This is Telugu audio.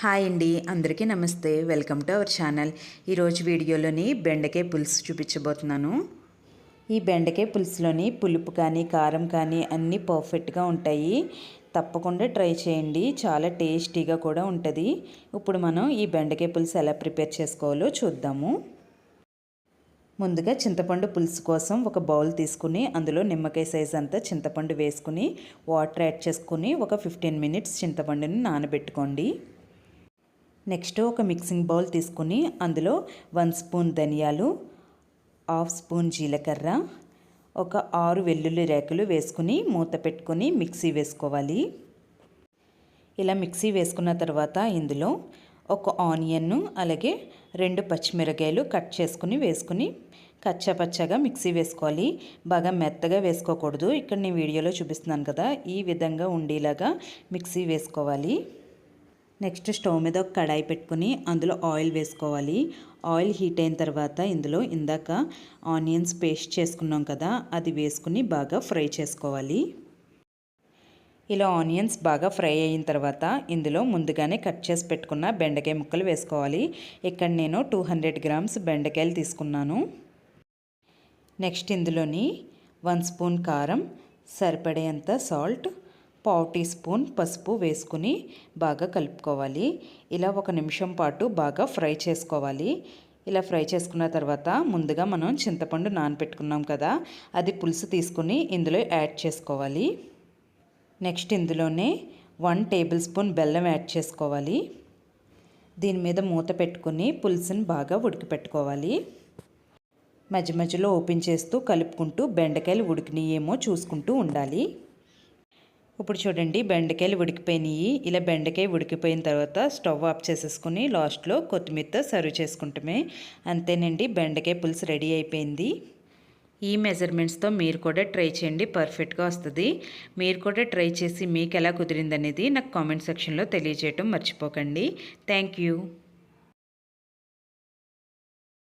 హాయ్ అండి అందరికీ నమస్తే. Welcome to our channel. ఈరోజు వీడియోలోని బెండకాయ పులుసు చూపించబోతున్నాను. ఈ బెండకాయ పులుసులోని పులుపు కానీ కారం కానీ అన్నీ పర్ఫెక్ట్గా ఉంటాయి. తప్పకుండా ట్రై చేయండి. చాలా టేస్టీగా కూడా ఉంటుంది. ఇప్పుడు మనం ఈ బెండకాయ పులుసు ఎలా ప్రిపేర్ చేసుకోవాలో చూద్దాము. ముందుగా చింతపండు పులుసు కోసం ఒక బౌల్ తీసుకుని అందులో నిమ్మకాయ సైజ్ అంతా చింతపండు వేసుకుని వాటర్ యాడ్ చేసుకుని ఒక ఫిఫ్టీన్ మినిట్స్ చింతపండుని నానబెట్టుకోండి. నెక్స్ట్ ఒక మిక్సింగ్ బౌల్ తీసుకుని అందులో వన్ స్పూన్ ధనియాలు హాఫ్ స్పూన్ జీలకర్ర ఒక ఆరు వెల్లుల్లి రేకులు వేసుకుని మూత పెట్టుకొని మిక్సీ వేసుకోవాలి. ఇలా మిక్సీ వేసుకున్న తర్వాత ఇందులో ఒక ఆనియన్ను అలాగే రెండు పచ్చిమిరకాయలు కట్ చేసుకుని వేసుకుని కచ్చాపచ్చగా మిక్సీ వేసుకోవాలి. బాగా మెత్తగా వేసుకోకూడదు. ఇక్కడ నేను వీడియోలో చూపిస్తున్నాను కదా ఈ విధంగా ఉండేలాగా మిక్సీ వేసుకోవాలి. నెక్స్ట్ స్టవ్ మీద ఒక కడాయి పెట్టుకుని అందులో ఆయిల్ వేసుకోవాలి. ఆయిల్ హీట్ అయిన తర్వాత ఇందులో ఇందాక ఆనియన్స్ పేస్ట్ చేసుకున్నాం కదా అది వేసుకుని బాగా ఫ్రై చేసుకోవాలి. ఇలా ఆనియన్స్ బాగా ఫ్రై అయిన తర్వాత ఇందులో ముందుగానే కట్ చేసి పెట్టుకున్న బెండకాయ ముక్కలు వేసుకోవాలి. ఇక్కడ నేను టూ హండ్రెడ్ గ్రామ్స్ బెండకాయలు తీసుకున్నాను. నెక్స్ట్ ఇందులోని వన్ స్పూన్ కారం సరిపడేంత సాల్ట్ పావు టీ స్పూన్ పసుపు వేసుకుని బాగా కలుపుకోవాలి. ఇలా ఒక నిమిషం పాటు బాగా ఫ్రై చేసుకోవాలి. ఇలా ఫ్రై చేసుకున్న తర్వాత ముందుగా మనం చింతపండు నానపెట్టుకున్నాం కదా అది పులుసు తీసుకుని ఇందులో యాడ్ చేసుకోవాలి. నెక్స్ట్ ఇందులోనే వన్ టేబుల్ స్పూన్ బెల్లం యాడ్ చేసుకోవాలి. దీని మీద మూత పెట్టుకుని పులుసుని బాగా ఉడికిపెట్టుకోవాలి. మధ్య మధ్యలో ఓపెన్ చేస్తూ కలుపుకుంటూ బెండకాయలు ఉడికినాయేమో చూసుకుంటూ ఉండాలి. ఇప్పుడు చూడండి బెండకాయలు ఉడికిపోయినాయి. ఇలా బెండకాయ ఉడికిపోయిన తర్వాత స్టవ్ ఆఫ్ చేసేసుకుని లాస్ట్లో కొత్తిమీరతో సర్వ్ చేసుకుంటమే. అంతేనండి బెండకాయ పులుసు రెడీ అయిపోయింది. ఈ మెజర్మెంట్స్తో మీరు కూడా ట్రై చేయండి పర్ఫెక్ట్గా వస్తుంది. మీరు కూడా ట్రై చేసి మీకు ఎలా కుదిరిందనేది నాకు కామెంట్ సెక్షన్లో తెలియజేయటం మర్చిపోకండి. Thank you.